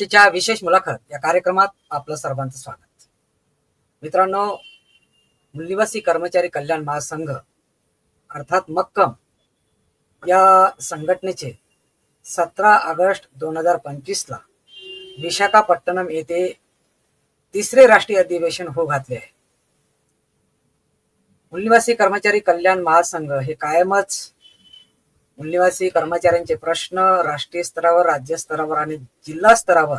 डिपार्टमेंटच्या विशेष मुलाखत या कार्यक्रमात आपलं सर्वांचं स्वागत. मित्रांनो निवासी कर्मचारी कल्याण महासंघ अर्थात मक्कम या संघटनेचे सतरा ऑगस्ट दोन हजार पंचवीसला विशाखापट्टणम येथे तिसरे राष्ट्रीय अधिवेशन हो घातले आहे. मूल्यवासी कर्मचारी कल्याण महासंघ हे कायमच मूल्यवासी कर्मचाऱ्यांचे प्रश्न राष्ट्रीय स्तरावर राज्य स्तरावर आणि जिल्हा स्तरावर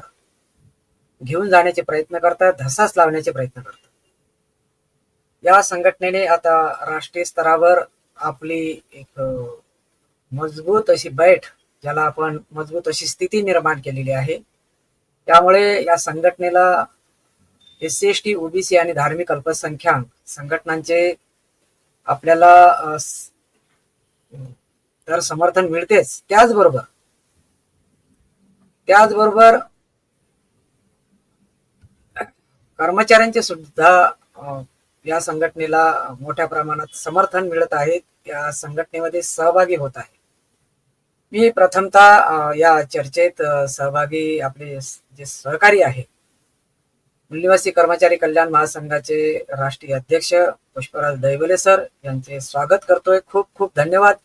घेऊन जाण्याचे प्रयत्न करतात धसास लावण्याचे प्रयत्न करतात. या संघटनेने आता राष्ट्रीय स्तरावर आपली एक मजबूत अशी बैठ ज्याला आपण मजबूत अशी स्थिती निर्माण केलेली आहे. त्यामुळे या संघटनेला S C S T OBC आणि धार्मिक अल्पसंख्याक संघटनांचे आपल्याला तर समर्थन मिळतेच त्याचबरोबर त्याचबरोबर कर्मचाऱ्यांचे सुद्धा या संघटनेला मोठ्या प्रमाणात समर्थन मिळत आहे या संघटनेमध्ये सहभागी होत आहे. मी प्रथमतः या चर्चेत सहभागी आपले जे सहकारी आहे मूल्यवासी कर्मचारी कल्याण महासंघाचे राष्ट्रीय अध्यक्ष पुष्पराज दैवले सर यांचे स्वागत करतोय. खूप खूप धन्यवाद.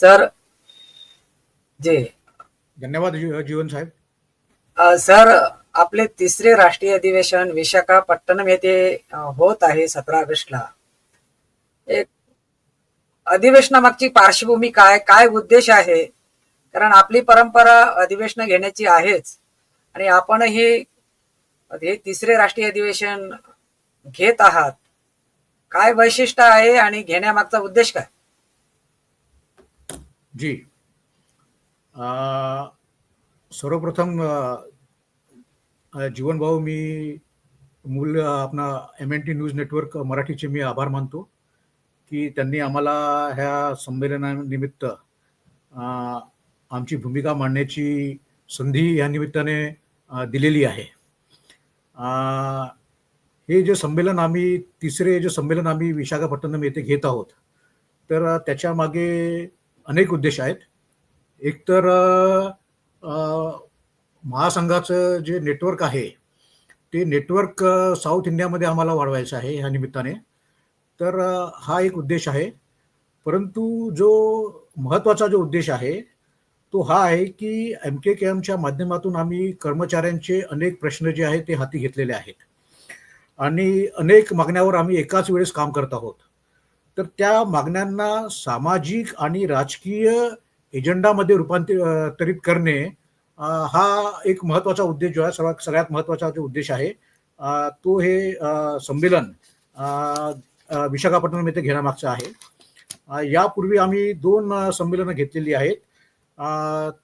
सर जे. धन्यवाद जी- जीवन साहेब. अ, सर आपले तिसरे राष्ट्रीय अधिवेशन विशाखापट्टणम येथे अ, होत आहे सतरा ऑगस्टला. एक अधिवेशनामागची पार्श्वभूमी काय काय उद्देश आहे? कारण आपली परंपरा अधिवेशन घेण्याची आहेच. आणि आपणही हे तिसरे राष्ट्रीय अधिवेशन घेत आहात. काय वैशिष्ट्य आहे आणि घेण्यामागचा उद्देश काय? जी। सर्वप्रथम जीवनभाऊ मी मूल आपला M N T news network मराठीचे मी आभार मानतो की त्यांनी आम्हाला ह्या संमेलनानिमित्त आमची भूमिका मांडण्याची संधी या निमित्ताने दिलेली आहे. हे जे संमेलन आम्ही तिसरे जे संमेलन आम्ही विशाखापट्टणम येथे घेत आहोत तर त्याच्यामागे अनेक उद्देश आहेत. एक तर महासंघाचं जे नेटवर्क आहे ते नेटवर्क साऊथ इंडियामध्ये आम्हाला वाढवायचं आहे ह्या निमित्ताने. तर हा एक उद्देश आहे. परंतु जो महत्त्वाचा जो उद्देश आहे तो हा आहे की एम के के एमच्या माध्यमातून आम्ही कर्मचाऱ्यांचे अनेक प्रश्न जे आहेत ते हाती घेतलेले आहेत. आणि अनेक मागण्यावर आम्ही एकाच वेळेस काम करत आहोत. तर त्या मागण्यांना सामाजिक आणि राजकीय एजेंडामध्ये रूपांतरित करणे हा एक महत्त्वाचा उद्देश जो आहे सर्वात सगळ्यात महत्त्वाचा जो उद्देश आहे तो हे संमेलन विशाखापट्टणम येथे घेण्यामागचा आहे. यापूर्वी आम्ही दोन संमेलनं घेतलेली आहेत.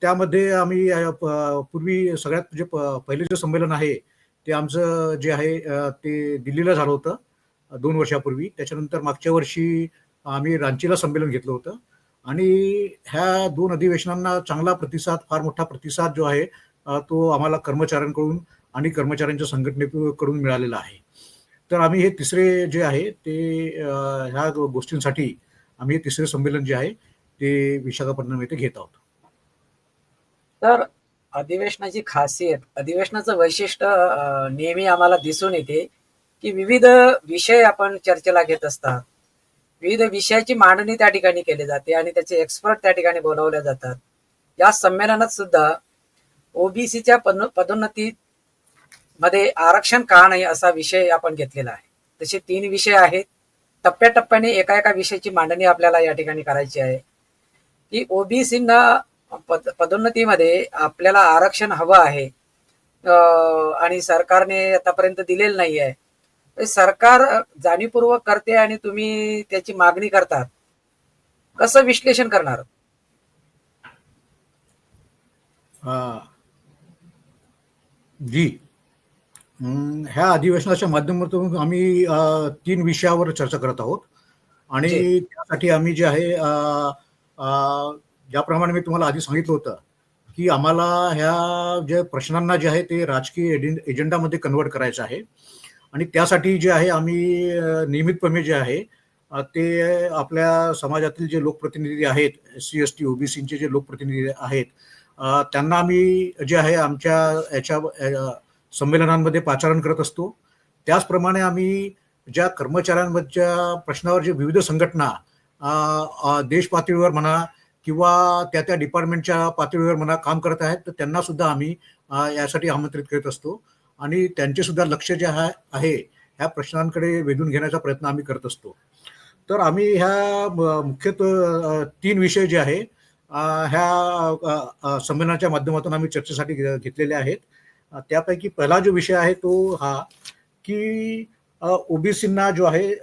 त्यामध्ये आम्ही प- पूर्वी सगळ्यात जे प- पहिलं जे संमेलन आहे ते आमचं जे आहे ते दिल्लीला झालं होतं. दोन वर्षापूर्वी. त्याच्यानंतर मागच्या वर्षी आम्ही रांचीला संमेलन घेतलं होतं. आणि ह्या दोन अधिवेशनांना चांगला प्रतिसाद फार मोठा प्रतिसाद जो आहे तो आम्हाला कर्मचाऱ्यांकडून आणि कर्मचाऱ्यांच्या संघटनेकडून मिळालेला आहे. तर आम्ही हे तिसरे जे आहे ते ह्या गोष्टींसाठी आम्ही हे तिसरे संमेलन जे आहे ते विशाखापट्टणम येथे घेत आहोत. तर अधिवेशनाची खासियत अधिवेशनाचं वैशिष्ट्य नेहमी आम्हाला दिसून येते की विविध विषय आपण चर्चेला घेत असतात. विविध विषयाची मांडणी त्या ठिकाणी केली जाते आणि त्याचे एक्सपर्ट त्या ठिकाणी बोलावले जातात. या संमेलनात सुद्धा ओबीसीच्या पदोन्नती मध्ये आरक्षण का नाही असा विषय आपण घेतलेला आहे. तसे तीन विषय आहेत. टप्प्याटप्प्याने एका एका विषयाची मांडणी आपल्याला या ठिकाणी करायची आहे. की ओबीसींना पद पदोन्नतीमध्ये आपल्याला आरक्षण हवं आहे. आणि सरकारने आतापर्यंत दिलेलं नाही आहे सरकार जाणीवपूर्वक करते आणि तुम्ही त्याची मागणी करतात. कसं विश्लेषण करणार? जी. ह्या अधिवेशनाच्या माध्यमातून आम्ही तीन विषयावर चर्चा करत आहोत. आणि. त्यासाठी आम्ही जे आहे ज्याप्रमाणे मी तुम्हाला आधी सांगितलं होतं की आम्हाला ह्या ज्या प्रश्नांना जे आहे ते राजकीय एजें- एजेंडामध्ये कन्वर्ट करायचं आहे. आणि त्यासाठी जे आहे आम्ही नियमितपणे जे आहे ते आपल्या समाजातील जे लोकप्रतिनिधी आहेत एस सी एस टी ओबीसीचे जे लोकप्रतिनिधी आहेत त्यांना आम्ही जे आहे आमच्या याच्या संमेलनांमध्ये पाचारण करत असतो. त्याचप्रमाणे आम्ही ज्या कर्मचाऱ्यांवरच्या प्रश्नावर जे विविध संघटना देश पातळीवर म्हणा किंवा त्या त्या डिपार्टमेंटच्या पातळीवर म्हणा काम करत आहेत तर त्यांना सुद्धा आम्ही यासाठी आमंत्रित करत असतो. आणि त्यांचे सुद्धा लक्ष जे आहे आहे ह्या प्रश्नांकडे वेधून घेण्याचा प्रयत्न आम्ही करत असतो. तर आम्ही ह्या म- मुख्यतः तीन विषय जे आहे ह्या संमेलनाच्या माध्यमातून आम्ही चर्चेसाठी घे- घेतलेले आहेत. त्यापैकी पहिला जो विषय आहे तो हा की ओबीसींना जो आहे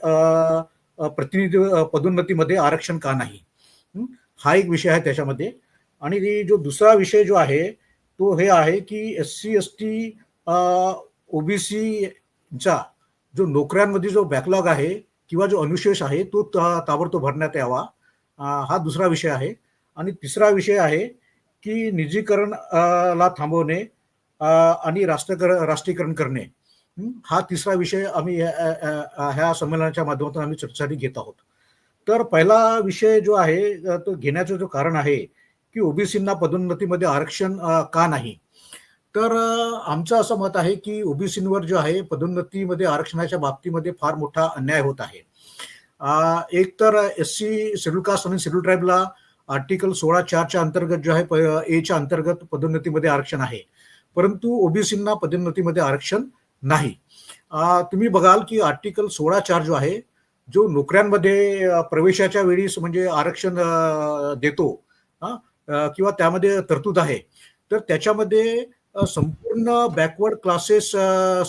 प्रतिनिधी पदोन्नतीमध्ये आरक्षण का नाही? हा एक विषय आहे त्याच्यामध्ये. आणि जो दुसरा विषय जो आहे तो हे आहे की एस सी एस टी ओबीसीचा जो नोकऱ्यांमध्ये जो बॅकलॉग आहे किंवा जो अनुशेष आहे तो ताबडतोब भरण्यात यावा. हा दुसरा विषय आहे. आणि तिसरा विषय आहे की निजीकरण ला थांबवणे आणि राष्ट्रकर राष्ट्रीयकरण करणे. हा तिसरा विषय आम्ही ह्या संमेलनाच्या माध्यमातून आम्ही चर्चेसाठी घेत आहोत. तर पहिला विषय जो आहे तो घेण्याचं जो कारण आहे की ओबीसींना पदोन्नतीमध्ये आरक्षण का नाही? तर आमचं असं मत आहे की ओबीसींवर जो आहे पदोन्नतीमध्ये आरक्षणाच्या बाबतीमध्ये फार मोठा अन्याय होत आहे. एक तर एस सी शेड्यूल कास्ट आणि शेड्यूल ट्राईबला आर्टिकल सोळा चारच्या अंतर्गत जो आहे प- एच्या अंतर्गत पदोन्नतीमध्ये आरक्षण आहे. परंतु ओबीसींना पदोन्नतीमध्ये आरक्षण नाही. तुम्ही बघाल की आर्टिकल सोळा चार जो आहे जो नोकऱ्यांमध्ये प्रवेशाच्या वेळीस म्हणजे आरक्षण देतो किंवा त्यामध्ये तरतूद आहे तर त्याच्यामध्ये संपूर्ण बॅकवर्ड क्लासेस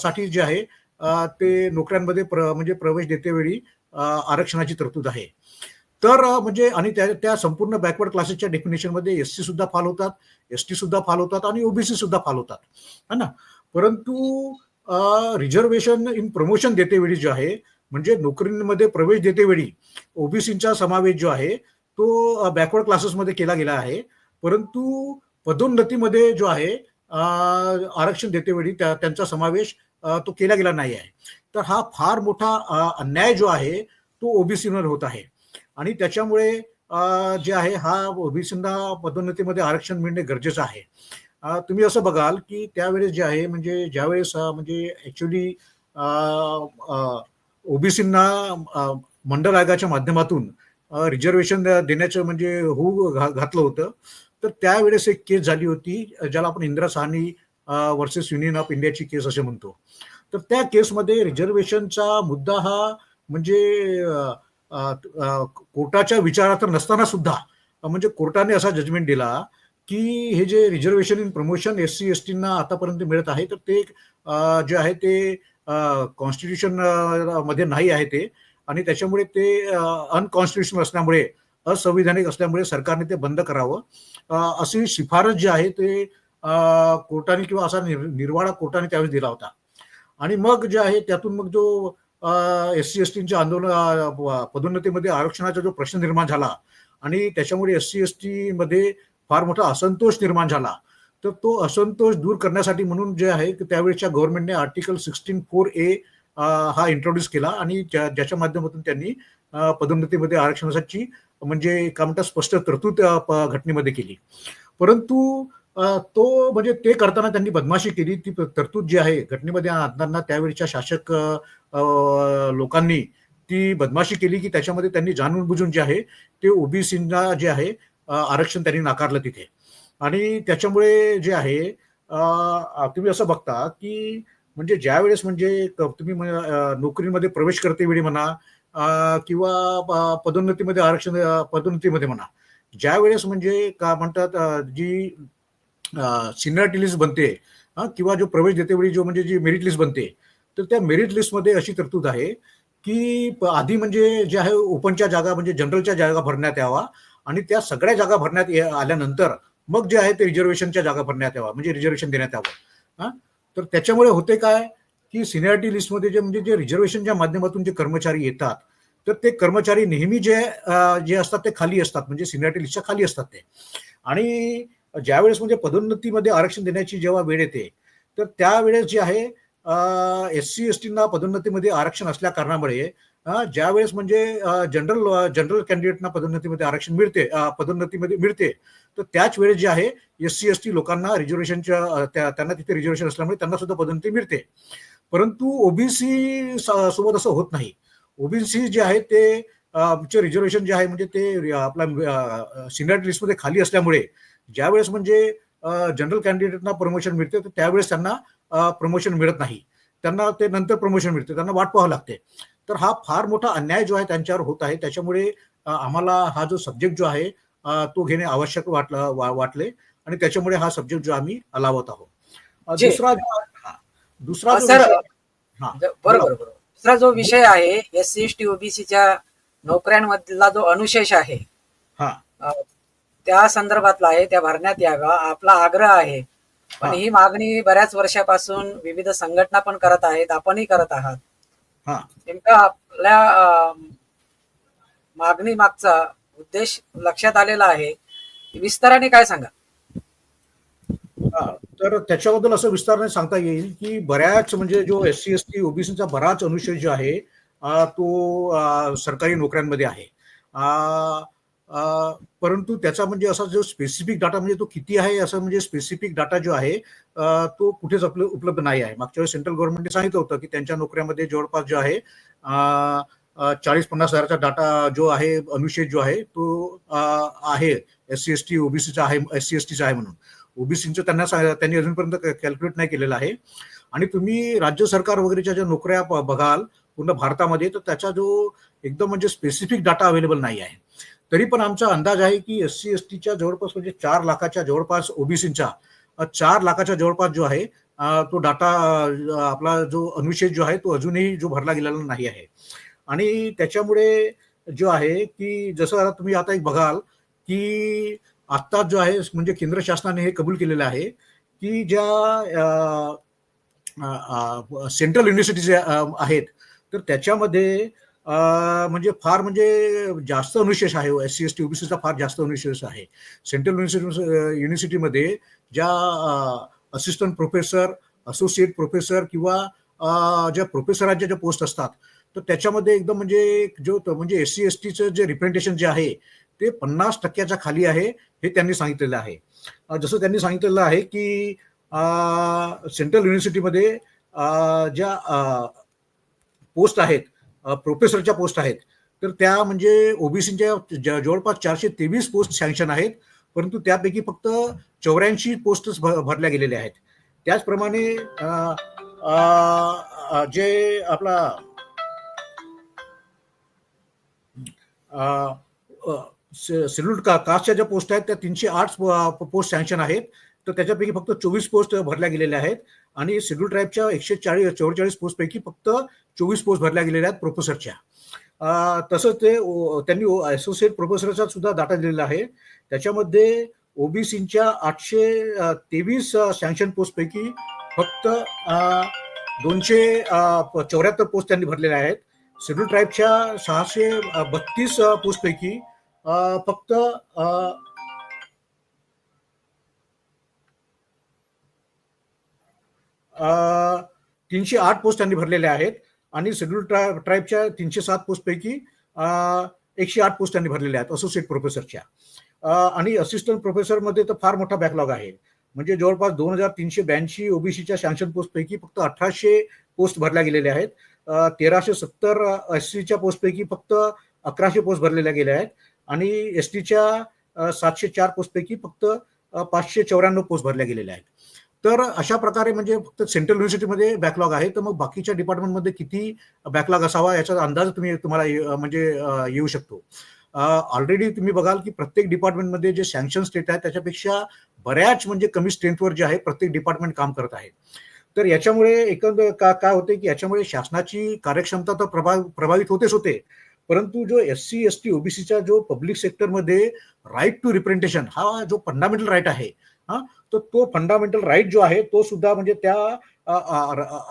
साठी जे आहे ते नोकऱ्यांमध्ये प्र म्हणजे प्रवेश देतेवेळी आरक्षणाची तरतूद आहे. तर म्हणजे आणि त्या त्या संपूर्ण बॅकवर्ड क्लासेसच्या डेफिनेशनमध्ये एस सी सुद्धा फाल होतात एस टी सुद्धा फाल होतात आणि ओबीसी सुद्धा फाल होतात. है ना? परंतु रिझर्वेशन इन प्रमोशन देतेवेळी जे आहे म्हणजे नोकरीमध्ये प्रवेश देतेवेळी ओबीसीचा समावेश जो आहे तो बॅकवर्ड क्लासेसमध्ये केला गेला आहे. परंतु पदोन्नतीमध्ये जो आहे आरक्षण देतेवेळी त्या त्यांचा समावेश तो केला गेला नाही आहे. तर हा फार मोठा अन्याय जो आहे तो ओबीसीवर होत आहे. आणि त्याच्यामुळे जे आहे हा ओबीसींना पदोन्नतीमध्ये आरक्षण मिळणे गरजेचं आहे. तुम्ही असं बघाल की त्यावेळेस जे आहे म्हणजे ज्यावेळेस म्हणजे ऍक्च्युली ओबीसींना मंडल आयोगाच्या माध्यमातून रिझर्वेशन देण्याचं म्हणजे होऊ घा- घातलं होतं तर त्यावेळेस एक केस झाली होती ज्याला आपण Indira Sawhney versus union of इंडियाची केस असे म्हणतो. तर त्या केसमध्ये रिझर्वेशनचा मुद्दा हा म्हणजे कोर्टाच्या विचारात नसताना सुद्धा म्हणजे कोर्टाने असा जजमेंट दिला की हे जे reservation in promotion S C S टीना आतापर्यंत मिळत आहे तर ते जे आहे ते कॉन्स्टिट्यूशनमध्ये नाही आहे ते. आणि त्याच्यामुळे ते अनकॉन्स्टिट्युशनल असल्यामुळे असंविधानिक असल्यामुळे सरकारने ते बंद करावं. अशी शिफारस जी आहे ते कोर्टाने किंवा असा निर्वाळा कोर्टाने त्यावेळेस दिला होता. आणि मग जे आहे त्यातून मग जो एस सी एस टीच्या आंदोलन पदोन्नतीमध्ये आरक्षणाचा जो प्रश्न निर्माण झाला आणि त्याच्यामुळे एस सी एस टी मध्ये फार मोठा असंतोष निर्माण झाला. तर तो असंतोष दूर करण्यासाठी म्हणून जे आहे की त्यावेळेच्या गव्हर्नमेंटने आर्टिकल सिक्स्टीन फोर ए हा इंट्रोड्यूस केला आणि ज्या- ज्याच्या माध्यमातून त्यांनी पदोन्नतीमध्ये आरक्षणासाठी म्हणजे काय म्हणतात स्पष्ट तरतूद त्या घटनेमध्ये केली. परंतु तो म्हणजे ते करताना त्यांनी बदमाशी केली. ती तरतूद जी आहे घटनेमध्ये आणताना त्यावेळच्या शासक लोकांनी ती बदमाशी केली की त्याच्यामध्ये त्यांनी जाणून बुजून जे आहे ते ओबीसींना जे आहे आरक्षण त्यांनी नाकारलं तिथे. आणि त्याच्यामुळे जे आहे तुम्ही असं बघता की म्हणजे ज्या वेळेस म्हणजे तुम्ही नोकरीमध्ये प्रवेश करते वेळी म्हणा किंवा पदोन्नतीमध्ये आरक्षण पदोन्नतीमध्ये म्हणा. ज्या वेळेस म्हणजे का म्हणतात जी सिनियरिटी लिस्ट बनते हा, किंवा जो प्रवेश देते वेळी जो म्हणजे जी मेरिट लिस्ट बनते तर त्या मेरिट लिस्टमध्ये अशी तरतूद आहे की आधी म्हणजे जे आहे ओपनच्या जागा म्हणजे जनरलच्या जागा भरण्यात यावा आणि त्या सगळ्या जागा भरण्यात आल्यानंतर मग जे आहे ते रिझर्वेशनच्या जागा भरण्यात यावा म्हणजे रिझर्वेशन देण्यात यावं. हा तर त्याच्यामुळे होते काय? की सिनियरिटी लिस्टमध्ये जे म्हणजे जे रिझर्वेशनच्या माध्यमातून जे कर्मचारी येतात तर ते कर्मचारी नेहमी जे जे असतात ते खाली असतात म्हणजे सिनियरिटी लिस्टच्या खाली असतात ते. आणि ज्यावेळेस म्हणजे पदोन्नतीमध्ये आरक्षण देण्याची जेव्हा वेळ येते तर त्यावेळेस जे आहे एस सी एस टीना पदोन्नतीमध्ये आरक्षण असल्या कारणामुळे ज्यावेळेस म्हणजे जनरल जनरल कॅन्डिडेटना पदोन्नतीमध्ये आरक्षण मिळते पदोन्नतीमध्ये मिळते तर त्याच वेळेस जे आहे एस सी एस टी लोकांना रिझर्वेशनच्या त्यांना तिथे रिझर्वेशन असल्यामुळे त्यांना सुद्धा पदोन्नती मिळते. परंतु ओबीसी सोबत असं होत नाही. ओबीसी जे आहे ते चे रिझर्वेशन जे आहे म्हणजे ते आपला सिनियर लिस्टमध्ये खाली असल्यामुळे ज्यावेळेस म्हणजे जनरल कॅन्डिडेटना प्रमोशन मिळते तर त्यावेळेस त्यांना प्रमोशन मिळत नाही. त्यांना ते नंतर प्रमोशन मिळते त्यांना वाट पाहावं लागते. तर हा फार मोठा अन्याय जो आहे त्यांच्यावर होत आहे त्याच्यामुळे आम्हाला हा जो सब्जेक्ट जो आहे तो घेणे आवश्यक वाटला वाटले. आणि त्याच्यामुळे हा सब्जेक्ट जो आम्ही लावत आहोत. दुसरा दुसरा जो सर हा, बरोबर दुसरा जो विषय आहे एस सी एस टी ओबीसीच्या नोकऱ्यांमधला जो अनुशेष आहे हा. त्या संदर्भातला आहे त्या भरण्यात यावा आपला आग्रह आहे. पण हा. मागणी बऱ्याच वर्षापासून विविध संघटना पण करत आहेत आपणही करत आहात. हा. नेमका आपल्या मागणी मागचा उद्देश लक्षात आलेला आहे. विस्ताराने काय सांगा? हा, तर त्याच्याबद्दल असं विस्ताराने सांगता येईल की बऱ्याच म्हणजे जो एस सी एस टी ओबीसीचा बराच अनुशेष जो आहे तो सरकारी नोकऱ्यांमध्ये आहे. परंतु त्याचा म्हणजे असा जो स्पेसिफिक डाटा म्हणजे तो किती आहे असं म्हणजे स्पेसिफिक डाटा जो आहे तो कुठेच आपलं उपलब्ध नाही आहे. मागच्या वेळेस सेंट्रल गव्हर्नमेंटने सांगितलं होतं की त्यांच्या नोकऱ्यामध्ये जवळपास जो आहे चाळीस पन्नास हजारचा डाटा जो आहे अनुशेष जो आहे तो आहे एस सी एस टी ओबीसीचा आहे एस सी एस टीचा आहे म्हणून. ओबीसीचं त्यांना सा- त्यांनी अजूनपर्यंत कॅल्क्युलेट नाही केलेलं आहे. आणि तुम्ही राज्य सरकार वगैरेच्या ज्या नोकऱ्या बघाल पूर्ण भारतामध्ये तर त्याचा जो एकदम म्हणजे स्पेसिफिक डाटा अवेलेबल नाही आहे. तरी पण आमचा अंदाज आहे की एस सी एस टीच्या जवळपास म्हणजे चार लाखाच्या जवळपास ओबीसीचा चार लाखाच्या जवळपास जो आहे तो डाटा आपला जो अनुशेष जो आहे तो अजूनही जो भरला गेलेला नाही आहे. आणि त्याच्यामुळे जो आहे की जसं आता तुम्ही आता एक बघाल की आत्ता जो आहे म्हणजे केंद्र शासनाने हे कबूल केलेलं आहे की ज्या सेंट्रल युनिव्हर्सिटी आहेत तर त्याच्यामध्ये म्हणजे फार म्हणजे जास्त अनुशेष आहे. एस सी एस टी ओबीसीचा फार जास्त अनुशेष आहे. सेंट्रल युनिव्हर्सिटी युनिव्हर्सिटीमध्ये ज्या असिस्टंट प्रोफेसर असोसिएट प्रोफेसर किंवा ज्या प्रोफेसरांच्या ज्या पोस्ट असतात तर त्याच्यामध्ये एकदम म्हणजे जो म्हणजे एस सी एस टीचं जे रिप्रेझेंटेशन जे आहे ते पन्नास टक्क्याच्या खाली आहे. हे त्यांनी सांगितलेलं आहे. जसं त्यांनी सांगितलेलं आहे की सेंट्रल युनिव्हर्सिटीमध्ये ज्या पोस्ट आहेत प्रोफेसरच्या पोस्ट आहेत तर त्या म्हणजे ओबीसीच्या जवळपास चारशे तेवीस पोस्ट सँक्शन आहेत परंतु त्यापैकी फक्त चौऱ्याऐंशी पोस्टच भ- भरल्या गेलेल्या आहेत. त्याचप्रमाणे जे आपला शेड्यूल्ड का कास्टच्या ज्या पोस्ट आहेत त्या तीनशे आठ पोस्ट सँक्शन आहेत. तर त्याच्यापैकी फक्त चोवीस पोस्ट भरल्या गेलेल्या आहेत. आणि शेड्यूल ट्राईबच्या एकशे चाळीस चौवेचाळीस पोस्टपैकी फक्त चोवीस पोस्ट भरल्या गेलेल्या आहेत प्रोफेसरच्या. तसंच ते त्यांनी असोसिएट प्रोफेसरचा सुद्धा डाटा दिलेला आहे. त्याच्यामध्ये ओबीसीच्या आठशे तेवीस सँक्शन पोस्टपैकी फक्त दोनशे चौऱ्याहत्तर पोस्ट त्यांनी भरलेल्या आहेत. शेड्यूल ट्राईबच्या सहाशे बत्तीस पोस्टपैकी फक्त तीनशे आठ पोस्ट त्यांनी भरलेल्या आहेत आणि शेड्यूल ट्राय ट्राईबच्या तीनशे सात पोस्टपैकी पैकी एकशे आठ पोस्ट त्यांनी भरलेल्या आहेत असोसिएट प्रोफेसरच्या आणि असिस्टंट प्रोफेसरमध्ये तर फार मोठा बॅकलॉग आहे. म्हणजे जवळपास दोन हजार तीनशे ब्याऐंशी ओबीसीच्या सँक्शन पोस्टपैकी फक्त अठराशे पोस्ट भरल्या गेलेल्या आहेत. तेराशे सत्तर एस सीच्या पोस्टपैकी फक्त अकराशे पोस्ट भरलेल्या गेल्या आहेत. आणि एस टीच्या सातशे चार पोस्टपैकी फक्त पाचशे चौऱ्याण्णव पोस्ट भरल्या गेलेल्या आहेत. तर अशा प्रकारे म्हणजे फक्त सेंट्रल युनिव्हर्सिटीमध्ये बॅकलॉग आहे तर मग बाकीच्या डिपार्टमेंटमध्ये किती बॅकलॉग असावा याचा अंदाज तुम्ही तुम्हाला ये- म्हणजे येऊ शकतो. ऑलरेडी तुम्ही बघाल की प्रत्येक डिपार्टमेंटमध्ये जे सँक्शन स्टेट आहे त्याच्यापेक्षा बऱ्याच म्हणजे कमी स्ट्रेंथवर जे आहे प्रत्येक डिपार्टमेंट काम करत आहे. तर याच्यामुळे एकंदर का काय होते की याच्यामुळे शासनाची कार्यक्षमता तर प्रभाव प्रभावित होतेच होते परंतु जो एस सी एस टी ओबीसीच्या जो पब्लिक सेक्टरमध्ये राईट टू रिप्रेझेंटेशन हा जो फंडामेंटल राईट आहे हा तर तो फंडामेंटल राईट जो आहे तो सुद्धा म्हणजे त्या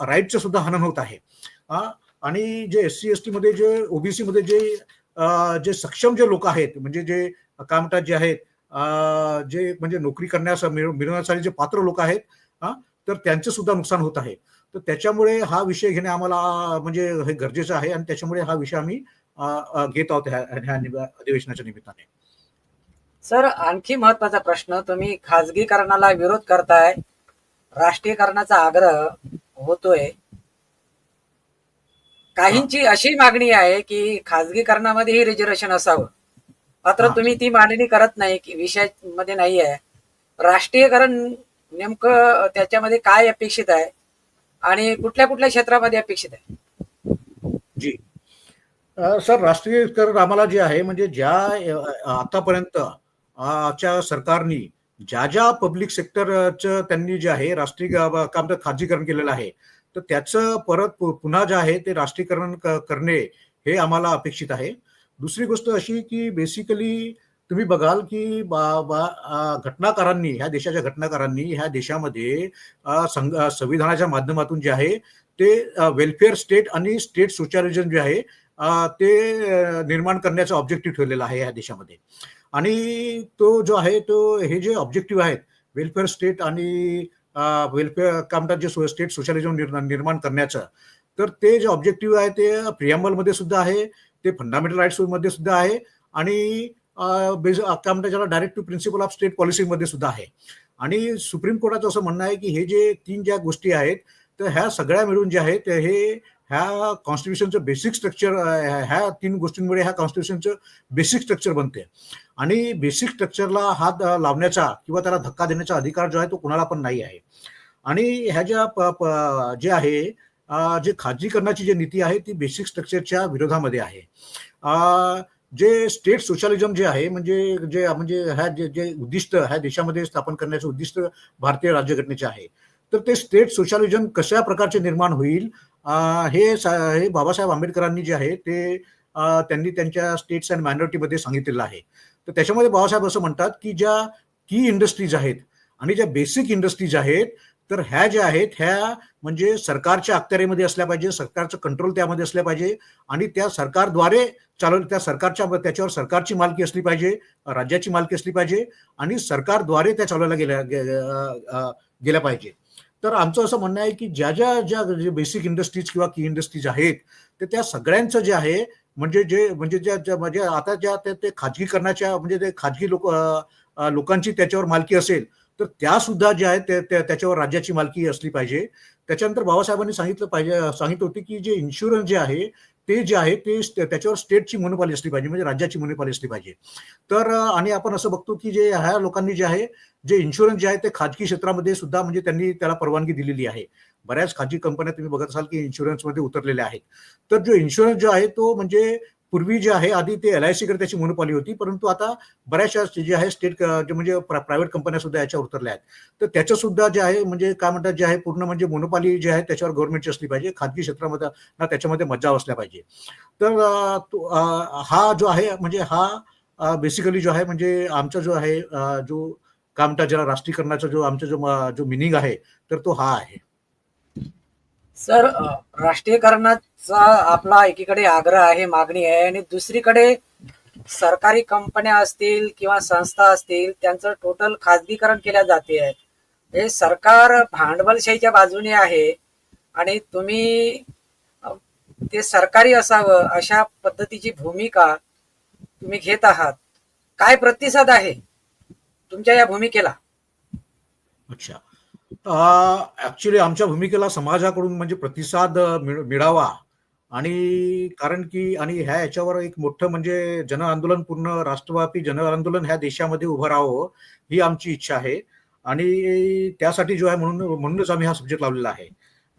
राईटचं सुद्धा हनन होत आहे. हा आणि जे एस सी एस टीमध्ये जे ओबीसीमध्ये जे जे सक्षम जे लोक आहेत म्हणजे जे काय म्हणतात जे आहेत जे म्हणजे नोकरी करण्यास मिळवण्यासाठी जे पात्र लोक आहेत हा तर त्यांचं सुद्धा नुकसान होत आहे. तर त्याच्यामुळे हा विषय घेणे आम्हाला म्हणजे हे गरजेचं आहे आणि त्याच्यामुळे हा विषय आम्ही घेत आहोत ह्या अधिवेशनाच्या निमित्ताने. सर आणखी महत्त्वाचा प्रश्न तुम्ही खाजगीकरणाला विरोध करताय राष्ट्रीयकरणाचा आग्रह होतोय. काहींची अशी मागणी आहे की खाजगीकरणामध्येही रिझर्वेशन असावं. मात्र हा. तुम्ही ती मांडणी करत नाही की विषयामध्ये नाही आहे राष्ट्रीयकरण नेमकं त्याच्यामध्ये काय अपेक्षित आहे? आणि कुठल्या कुठल्या क्षेत्रामध्ये अपेक्षित आहे? जी. सर राष्ट्रीयकरण आम्हाला जे आहे म्हणजे ज्या आतापर्यंत च्या सरकारनी ज्या ज्या पब्लिक सेक्टरचं त्यांनी जे आहे राष्ट्रीय काम काम खाजगीकरण केलेलं आहे तर त्याचं परत पुन्हा जे आहे ते राष्ट्रीयकरण करणे हे आम्हाला अपेक्षित आहे. दुसरी गोष्ट अशी की बेसिकली तुम्ही बघाल की बा- घटनाकारांनी ह्या देशाच्या घटनाकारांनी ह्या देशामध्ये संघ संविधानाच्या माध्यमातून जे आहे ते वेलफेअर स्टेट आणि स्टेट सोशलिझम जे आहे ते निर्माण करण्याचा ऑब्जेक्टिव्ह ठेवलेला आहे या देशामध्ये. आणि तो जो आहे तो हे जे ऑब्जेक्टिव्ह आहेत वेलफेअर स्टेट आणि वेलफेअर काय म्हणतात जे स्टेट सोशलिझम निर्माण करण्याचं तर ते जे ऑब्जेक्टिव्ह आहे ते प्रियांबलमध्ये सुद्धा आहे ते फंडामेंटल राईट्समध्ये सुद्धा आहे आणि बेज बेस काय म्हणतात ज्याला direct to principle of state पॉलिसीमध्ये सुद्धा आहे. आणि सुप्रीम कोर्टाचं असं म्हणणं आहे की हे जे तीन ज्या गोष्टी आहेत तर ह्या सगळ्या मिळून जे आहेत हे ह्या कॉन्स्टिट्यूशनचं बेसिक स्ट्रक्चर ह्या तीन गोष्टींमुळे ह्या कॉन्स्टिट्युशनचं बेसिक स्ट्रक्चर बनते. आणि बेसिक स्ट्रक्चरला हात लावण्याचा किंवा त्याला धक्का देण्याचा अधिकार जो आहे तो कुणाला पण नाही आहे. आणि ह्या ज्या प- प- जे आहे जे खाजगीकरणाची जी नीती आहे ती बेसिक स्ट्रक्चरच्या विरोधामध्ये आहे. जे स्टेट सोशलिझम जे आहे म्हणजे जे म्हणजे ह्या जे जे उद्दिष्ट ह्या देशामध्ये स्थापन करण्याचं उद्दिष्ट भारतीय राज्यघटनेचे आहे. तर ते स्टेट सोशलिझम कशा प्रकारचे निर्माण होईल हे सा- हे बाबासाहेब आंबेडकरांनी जे आहे ते त्यांनी त्यांच्या स्टेट्स अँड मायनॉरिटीमध्ये सांगितलेलं आहे. तर त्याच्यामध्ये बाबासाहेब असं म्हणतात की ज्या की इंडस्ट्रीज आहेत आणि ज्या बेसिक इंडस्ट्रीज आहेत तर ह्या ज्या आहेत ह्या म्हणजे सरकारच्या अखत्यारीमध्ये असल्या पाहिजे सरकारचं कंट्रोल त्यामध्ये असल्या पाहिजे आणि त्या सरकारद्वारे चालवलं त्या सरकारच्या त्याच्यावर सरकारची मालकी असली पाहिजे राज्याची मालकी असली पाहिजे आणि सरकारद्वारे त्या चालवल्या गेल्या गे- गेल्या पाहिजे. तर आमचं असं म्हणणं आहे की ज्या ज्या ज्या बेसिक इंडस्ट्रीज किंवा की इंडस्ट्रीज आहेत तर त्या सगळ्यांचं जे आहे म्हणजे जे म्हणजे ज्या ज्या म्हणजे आता ज्या ते- ते खाजगीकरणाच्या म्हणजे ते खाजगी लोक लोकांची त्याच्यावर मालकी असेल तर त्या सुद्धा ज्या आहेत त्या- त्याच्यावर राज्याची मालकी असली पाहिजे. त्याच्यानंतर बाबासाहेबांनी सांगितलं पाहिजे सांगितलं होते की जे इन्शुरन्स जे आहे ते जे आहे ते त्याच्यावर स्टेटची मोनोपॉली असली पाहिजे म्हणजे राज्याची मोनोपॉली असली पाहिजे. तर आणि आपण असं बघतो की जे ह्या लोकांनी जे आहे जे इन्शुरन्स जे आहे ते खाजगी क्षेत्रामध्ये सुद्धा म्हणजे त्यांनी त्याला परवानगी दिलेली आहे. बऱ्याच खाजगी कंपन्या तुम्ही बघत असाल की इन्शुरन्समध्ये उतरलेल्या आहेत. तर जो इन्शुरन्स जो आहे तो म्हणजे पूर्वी जे आहे आधी ते एल आय सीकडे त्याची मोनोपॉली होती परंतु आता बऱ्याचशा जे आहे स्टेट जे म्हणजे प्रायव्हेट कंपन्या सुद्धा याच्यावर उतरल्या आहेत. तर त्याचं सुद्धा जे आहे म्हणजे काय म्हणतात जे आहे पूर्ण म्हणजे मोनोपॉली जे आहे त्याच्यावर गव्हर्नमेंटची असली पाहिजे खाजगी क्षेत्रामध्ये ना त्याच्यामध्ये मज्जा असल्या पाहिजे. तर तो, हा जो आहे म्हणजे हा बेसिकली जो आहे म्हणजे आमचा जो आहे जो काय म्हणतात ज्याला राष्ट्रीयकरणाचा जो आमचा जो जो मिनिंग आहे तर तो हा आहे. सर राष्ट्रीयकरणाचा आपला एकीकडे आग्रह आहे मागणी आहे आणि दुसरीकडे सरकारी कंपन्या असतील किंवा संस्था असतील त्यांचं टोटल खाजगीकरण केल्या जाते आहे. हे सरकार भांडवलशाहीच्या बाजूने आहे आणि तुम्ही ते सरकारी असावं अशा पद्धतीची भूमिका तुम्ही घेत आहात. काय प्रतिसाद आहे तुमच्या या भूमिकेला? अच्छा. ऍक्च्युली आमच्या भूमिकेला समाजाकडून म्हणजे प्रतिसाद मिळावा. आणि कारण की आणि ह्या याच्यावर एक मोठं म्हणजे जन आंदोलन पूर्ण राष्ट्रव्यापी जन आंदोलन ह्या देशामध्ये उभं राहावं ही आमची इच्छा आहे. आणि त्यासाठी जो आहे म्हणून म्हणूनच आम्ही हा सब्जेक्ट लावलेला आहे.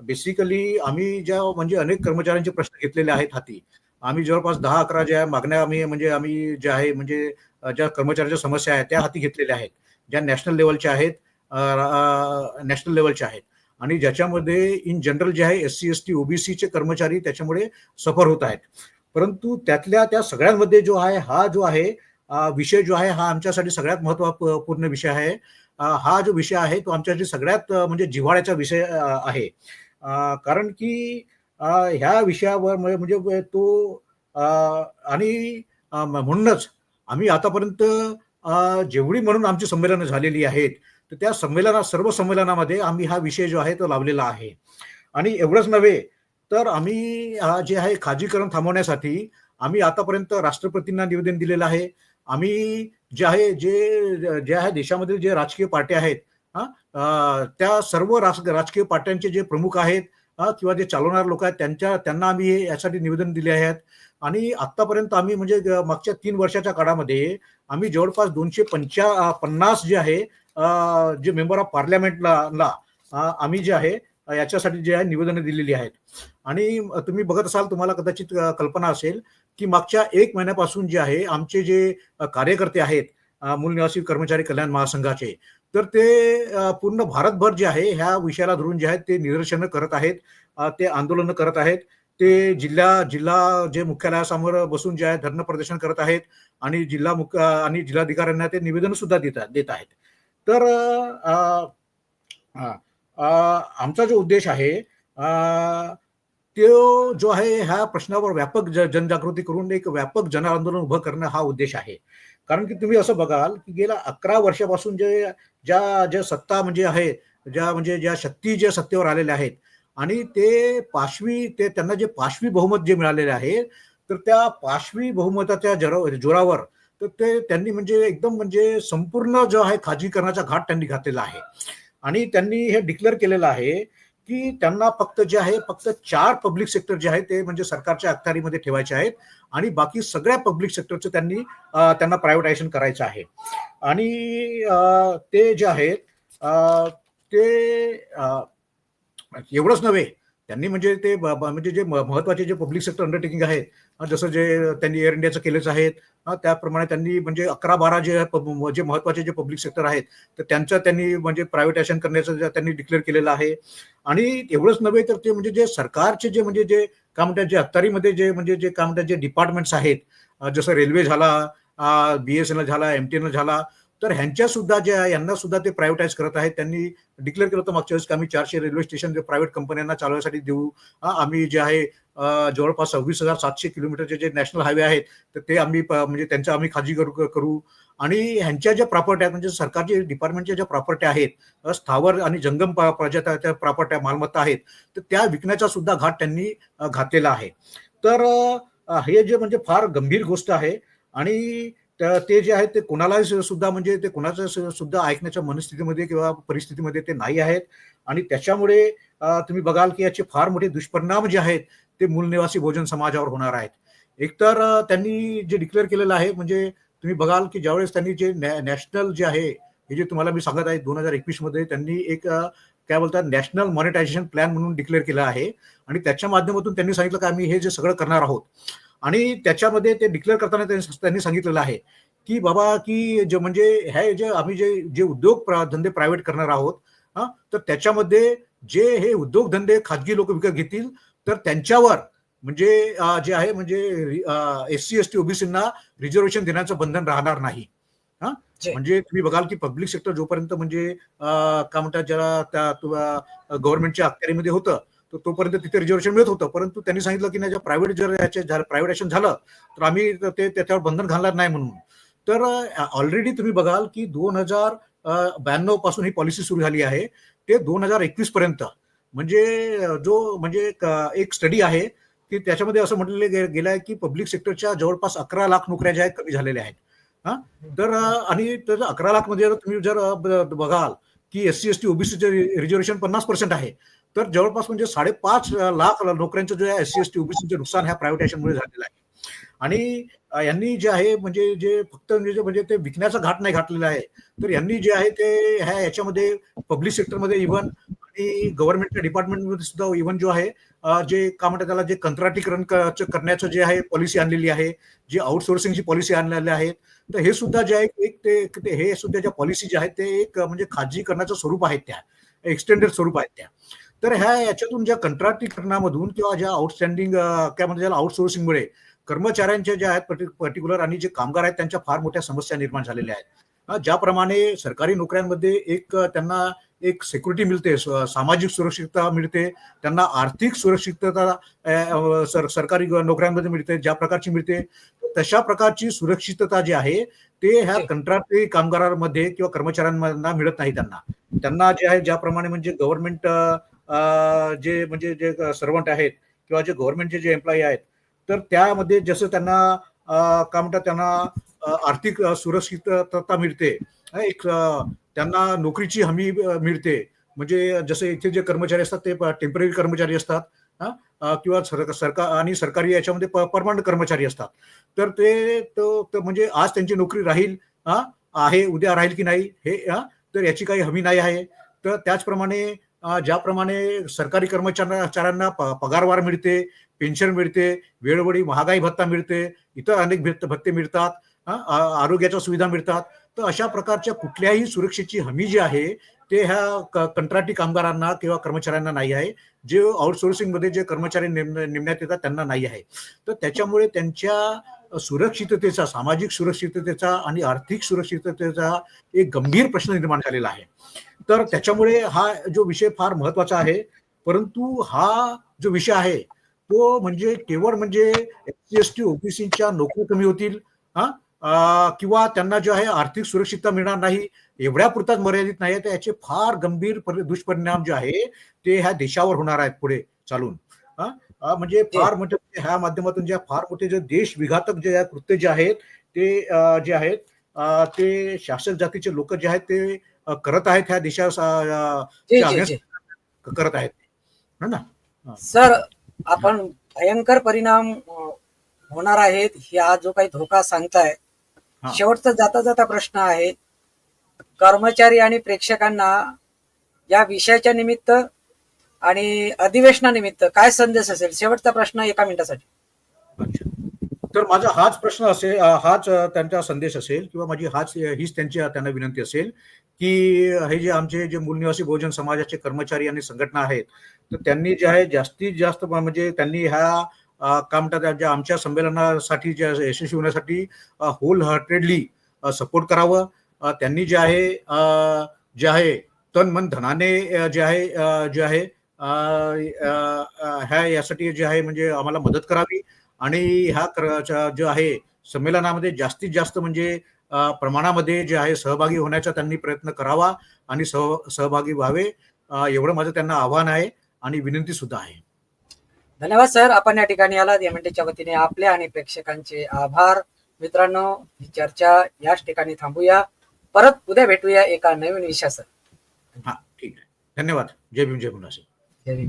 बेसिकली आम्ही ज्या म्हणजे अनेक कर्मचाऱ्यांचे प्रश्न घेतलेले आहेत हाती. आम्ही जवळपास दहा अकरा ज्या मागण्या आम्ही म्हणजे आम्ही ज्या आहे म्हणजे ज्या कर्मचाऱ्यांच्या समस्या आहेत त्या हाती घेतलेल्या आहेत. ज्या नॅशनल लेवलच्या आहेत नॅशनल लेवलचे आहेत. आणि ज्याच्यामध्ये इन जनरल जे आहे एस सी एस टी ओबीसीचे कर्मचारी त्याच्यामुळे सफर होत आहेत. परंतु त्यातल्या त्या सगळ्यांमध्ये जो आहे हा जो आहे विषय जो आहे हा आमच्यासाठी सगळ्यात महत्त्वपूर्ण विषय आहे. हा जो विषय आहे तो आमच्यासाठी सगळ्यात म्हणजे जिव्हाळ्याचा विषय आहे. कारण की ह्या विषयावर म्हणजे तो आणि म्हणूनच आम्ही आतापर्यंत जेवढी म्हणून आमची संमेलनं झालेली आहेत तर त्या संमेलना सर्व संमेलनामध्ये आम्ही हा विषय जो आहे तो लावलेला आहे. आणि एवढंच नव्हे तर आम्ही जे आहे खाजीकरण थांबवण्यासाठी आम्ही आतापर्यंत राष्ट्रपतींना निवेदन दिलेलं आहे. आम्ही जे आहे जे जे आहे देशामधील जे राजकीय पार्ट्या आहेत त्या सर्व राज- राजकीय पार्ट्यांचे जे प्रमुख आहेत किंवा जे चालवणारे लोक आहेत त्यांच्या त्यांना आम्ही हे यासाठी निवेदन दिले आहेत. आणि आतापर्यंत आम्ही म्हणजे मागच्या तीन वर्षाच्या काळामध्ये आम्ही जवळपास दोनशे पंचा पन्नास जे आहे जे मेंबर ऑफ पार्लमेंटला ला, आम्ही जे आहे याच्यासाठी जे आहे निवेदनं दिलेली आहेत. आणि तुम्ही बघत असाल तुम्हाला कदाचित कल्पना असेल की मागच्या एक महिन्यापासून जे आहे आमचे जे कार्यकर्ते आहेत मूल निवासी कर्मचारी कल्याण महासंघाचे तर ते पूर्ण भारतभर जे आहे ह्या विषयाला धरून जे आहेत ते निदर्शनं करत आहेत ते आंदोलनं करत आहेत ते जिल्हा जिल्हा जे मुख्यालयासमोर बसून जे आहे धरणं प्रदर्शन करत आहेत आणि जिल्हा मुख्य आणि जिल्हाधिकाऱ्यांना ते निवेदन सुद्धा देत देत आहेत. तर आमचा जो उद्देश आहे तो जो आहे ह्या प्रश्नावर व्यापक ज- जनजागृती करून एक व्यापक जन आंदोलन उभं करणं हा उद्देश आहे. कारण की तुम्ही असं बघाल की गेल्या अकरा वर्षापासून जे ज्या ज्या सत्ता म्हणजे आहे ज्या म्हणजे ज्या शक्ती ज्या सत्तेवर आलेल्या आहेत आणि ते पाशवी ते त्यांना जे पाशवी बहुमत जे मिळालेले आहे तर त्या पाशवी बहुमताच्या जरा जोरावर तर ते त्यांनी म्हणजे एकदम म्हणजे संपूर्ण जो आहे खाजगीकरणाचा घाट त्यांनी घातलेला आहे. आणि त्यांनी हे डिक्लेअर केलेलं आहे की त्यांना फक्त जे आहे फक्त चार पब्लिक सेक्टर जे आहे ते म्हणजे सरकारच्या अखत्यारीमध्ये ठेवायचे आहेत आणि बाकी सगळ्या पब्लिक सेक्टरचं त्यांनी त्यांना प्रायव्हेटायझेशन करायचं आहे. आणि ते जे आहेत ते एवढंच नव्हे त्यांनी म्हणजे ते म्हणजे जे म- महत्त्वाचे जे पब्लिक सेक्टर अंडरटेकिंग आहेत जसं जे त्यांनी एअर इंडियाचं केलंच आहेत त्याप्रमाणे त्यांनी म्हणजे अकरा बारा जे पब- जे महत्त्वाचे जे पब्लिक सेक्टर आहेत तर त्यांचं त्यांनी म्हणजे प्रायव्हेटायझेशन करण्याचं जे त्यांनी डिक्लेअर केलेलं आहे. आणि एवढंच नव्हे तर ते म्हणजे जे सरकारचे जे म्हणजे जे काय म्हणतात जे अत्तारीमध्ये जे म्हणजे जे काय म्हणतात जे डिपार्टमेंट्स आहेत जसं रेल्वे झाला बी एसनला झाला एम टी एन झाला तर ह्यांच्या सुद्धा ज्या यांना सुद्धा ते प्रायव्हेटाईज करत आहेत. त्यांनी डिक्लेअर केलं होतं मागच्या वेळेस की आम्ही चारशे रेल्वे स्टेशन जे प्रायव्हेट कंपन्यांना चालवण्यासाठी देऊ. आम्ही जे आहे जवळपास सव्वीस हजार सातशे किलोमीटरचे जे नॅशनल हायवे आहेत तर ते आम्ही प- म्हणजे त्यांचं आम्ही खाजगी करू करू. आणि ह्यांच्या ज्या प्रॉपर्ट्या आहेत म्हणजे सरकारचे डिपार्टमेंटच्या ज्या प्रॉपर्ट्या आहेत स्थावर आणि जंगम प- प्रजात्या प्रॉपर्ट्या मालमत्ता आहेत तर त्या विकण्याचा सुद्धा घाट त्यांनी घातलेला आहे. तर हे जे म्हणजे फार गंभीर गोष्ट आहे आणि तर ते जे आहेत ते कोणालाही सुद्धा म्हणजे ते कोणाचं सुद्धा ऐकण्याच्या मनस्थितीमध्ये किंवा परिस्थितीमध्ये ते नाही आहेत. आणि त्याच्यामुळे तुम्ही बघाल की याचे फार मोठे दुष्परिणाम जे आहेत ते मूलनिवासी भोजन समाजावर होणार आहेत. एकतर त्यांनी जे डिक्लेअर केलेलं आहे म्हणजे तुम्ही बघाल की ज्यावेळेस त्यांनी जे नॅ- नॅशनल जे आहे हे जे तुम्हाला मी सांगत आहे दोन हजार एकवीसमध्ये त्यांनी एक काय बोलतात नॅशनल मॉनिटायझेशन प्लॅन म्हणून डिक्लेअर केलं आहे. आणि त्याच्या माध्यमातून त्यांनी सांगितलं की आम्ही हे जे सगळं करणार आहोत आणि त्याच्यामध्ये ते डिक्लेअर करताना त्यांनी त्यांनी सांगितलेलं आहे की बाबा की जे म्हणजे हे जे आम्ही जे जे उद्योग धंदे प्रायव्हेट करणार आहोत हा तर त्याच्यामध्ये जे हे उद्योगधंदे खाजगी लोक विकत घेतील तर त्यांच्यावर म्हणजे जे आहे म्हणजे एस सी एस टी ओबीसींना रिझर्वेशन देण्याचं बंधन राहणार नाही हा. म्हणजे तुम्ही बघाल की पब्लिक सेक्टर जोपर्यंत म्हणजे काय म्हणतात ज्याला त्या गव्हर्नमेंटच्या अखत्यारीमध्ये होतं तर तोपर्यंत तिथे रिझर्वेशन मिळत होतं. परंतु त्यांनी सांगितलं की नाही प्रायव्हेट जर याचे प्रायव्हेटेशन झालं तर आम्ही ते त्याच्यावर बंधन घालणार नाही म्हणून. तर ऑलरेडी तुम्ही बघाल की दोन हजार ब्याण्णवपासून ही पॉलिसी सुरू झाली आहे. ते दोन हजार एकवीस पर्यंत. म्हणजे जो म्हणजे एक, स्टडी आहे की त्याच्यामध्ये असं म्हटलेलं गे- गेलं आहे की पब्लिक सेक्टरच्या जवळपास अकरा लाख नोकऱ्या ज्या आहेत कमी झालेल्या आहेत. हा? तर आणि तर अकरा लाखमध्ये जर तुम्ही जर बघाल की एस सी एस टी ओबीसीचे रिझर्वेशन पन्नास पर्सेंट आहे. तर जवळपास म्हणजे साडेपाच लाख नोकऱ्यांचं जे एस सी एस टी ओबीसीचे नुकसान ह्या प्रायव्हेटायझेशनमुळे झालेलं आहे. आणि यांनी जे आहे म्हणजे जे फक्त म्हणजे जे- म्हणजे ते विकण्याचा घाट नाही घातलेला आहे तर यांनी जे आहे ते ह्या याच्यामध्ये पब्लिक सेक्टरमध्ये इव्हन आणि गव्हर्नमेंटच्या डिपार्टमेंटमध्ये सुद्धा इव्हन जो आहे जे काय म्हणतात त्याला जे कंत्राटीकरण करण्याचं जे आहे पॉलिसी आणलेली आहे जे आउटसोर्सिंगची पॉलिसी आणलेली आहे तर हे सुद्धा जे आहे एक ते ते- हे सुद्धा ज्या पॉलिसी जे आहेत ते एक म्हणजे खाजगीकरणाचं स्वरूप आहेत त्या एक्सटेंडेड स्वरूप आहेत त्या. तर ह्या याच्यातून ज्या कंत्राटीकरणामधून किंवा ज्या आउटस्टँडिंग काय म्हणतात त्याला आउटसोर्सिंगमुळे कर्मचाऱ्यांच्या ज्या आहेत पर्टिक्युलर आणि जे कामगार आहेत त्यांच्या फार मोठ्या समस्या निर्माण झालेल्या आहेत ज्याप्रमाणे सरकारी नोकऱ्यांमध्ये एक त्यांना एक सिक्युरिटी मिळते सामाजिक सुरक्षितता मिळते त्यांना आर्थिक सुरक्षितता सर सरकारी नोकऱ्यांमध्ये मिळते ज्या प्रकारची मिळते तशा प्रकारची सुरक्षितता जी आहे ते ह्या. कंत्राटी कामगारांमध्ये किंवा कर्मचाऱ्यांना मिळत नाही त्यांना त्यांना जे आहे ज्याप्रमाणे म्हणजे गव्हर्नमेंट जे म्हणजे जे सर्वंट आहेत किंवा जे गव्हर्नमेंटचे जे एम्प्लॉई आहेत तर त्यामध्ये जसं त्यांना काय म्हणतात त्यांना आर्थिक सुरक्षितता मिळते एक त्यांना नोकरीची हमी मिळते. म्हणजे जसे इथे जे कर्मचारी असतात ते टेंपररी कर्मचारी असतात किंवा सरकार सरकार आणि सरकारी याच्यामध्ये परमनंट कर्मचारी असतात. तर ते तो म्हणजे आज त्यांची नोकरी राहील हा आहे उद्या राहील की नाही हे तर याची काही हमी नाही आहे. तर त्याचप्रमाणे ज्याप्रमाणे सरकारी कर्मचाऱ्यांना प- पगारवाढ मिळते पेन्शन मिळते वेळोवेळी महागाई भत्ता मिळते इतर अनेक भत्ते भत्ते मिळतात आरोग्याच्या सुविधा मिळतात. तर अशा प्रकारच्या कुठल्याही सुरक्षेची हमी जी आहे ते ह्या क- कंत्राटी कामगारांना किंवा कर्मचाऱ्यांना नाही आहे. जे आउटसोर्सिंगमध्ये जे कर्मचारी नेम- नेमण्यात येतात त्यांना नाही आहे. तर त्याच्यामुळे त्यांच्या सुरक्षिततेचा सामाजिक सुरक्षिततेचा आणि आर्थिक सुरक्षिततेचा एक गंभीर प्रश्न निर्माण झालेला आहे. तर त्याच्यामुळे हा जो विषय फार महत्त्वाचा आहे. परंतु हा जो विषय आहे तो म्हणजे केवळ म्हणजे एस सी एस टी ओबीसीच्या नोकरी कमी होतील हा? किंवा त्यांना जे आहे आर्थिक सुरक्षितता मिळणार नाही एवढ्या पुरताच मर्यादित नाही तर याचे फार गंभीर परि- दुष्परिणाम जे आहे ते ह्या देशावर होणार आहेत पुढे चालून. हा? म्हणजे फार म्हणजे ह्या माध्यमातून ज्या फार मोठे जे देश विघातक जे कृत्य जे आहेत ते जे आहेत ते शासक जातीचे लोक जे आहेत ते करत आहेत ह्या देशा करत आहेत. है ना? सर आपण भयंकर परिणाम होणार आहेत हा जो काही धोका सांगताय. शेवटचा जाता जाता प्रश्न आहे. कर्मचारी आणि प्रेक्षकांना या विषयाच्या निमित्त आणि अधिवेशनानिमित्त काय संदेश असेल? शेवटचा प्रश्न एका मिनिटासाठी. तर माझा हाच प्रश्न असेल हाच त्यांचा संदेश असेल किंवा माझी हाच हीच त्यांची त्यांना विनंती असेल की हे जे आमचे जे मूलनिवासी बहुजन समाजाचे कर्मचारी आणि संघटना आहेत तर त्यांनी जे आहे जास्तीत जास्त म्हणजे त्यांनी ह्या काम काय ज्या आमच्या संमेलनासाठी ज्या यशस्वी होण्यासाठी होल हार्टेडली सपोर्ट करावं. त्यांनी जे आहे जे आहे तन मन धनाने जे आहे जे आहे ह्या यासाठी जे आहे म्हणजे आम्हाला मदत करावी. आणि ह्या जे आहे संमेलनामध्ये जास्तीत जास्त म्हणजे प्रमाणामध्ये जे आहे सहभागी होण्याचा त्यांनी प्रयत्न करावा आणि सह सहभागी व्हावे एवढं माझं त्यांना आव्हान आहे आणि विनंती सुद्धा आहे. धन्यवाद सर. आपण या ठिकाणी आलात. एमएनटीच्या वतीने आपले आणि प्रेक्षकांचे आभार. मित्रांनो ही चर्चा याच ठिकाणी थांबूया. परत उद्या भेटूया एका नवीन विषयासह हा ठीक आहे. धन्यवाद. जय भीम जय भीम जय भीम.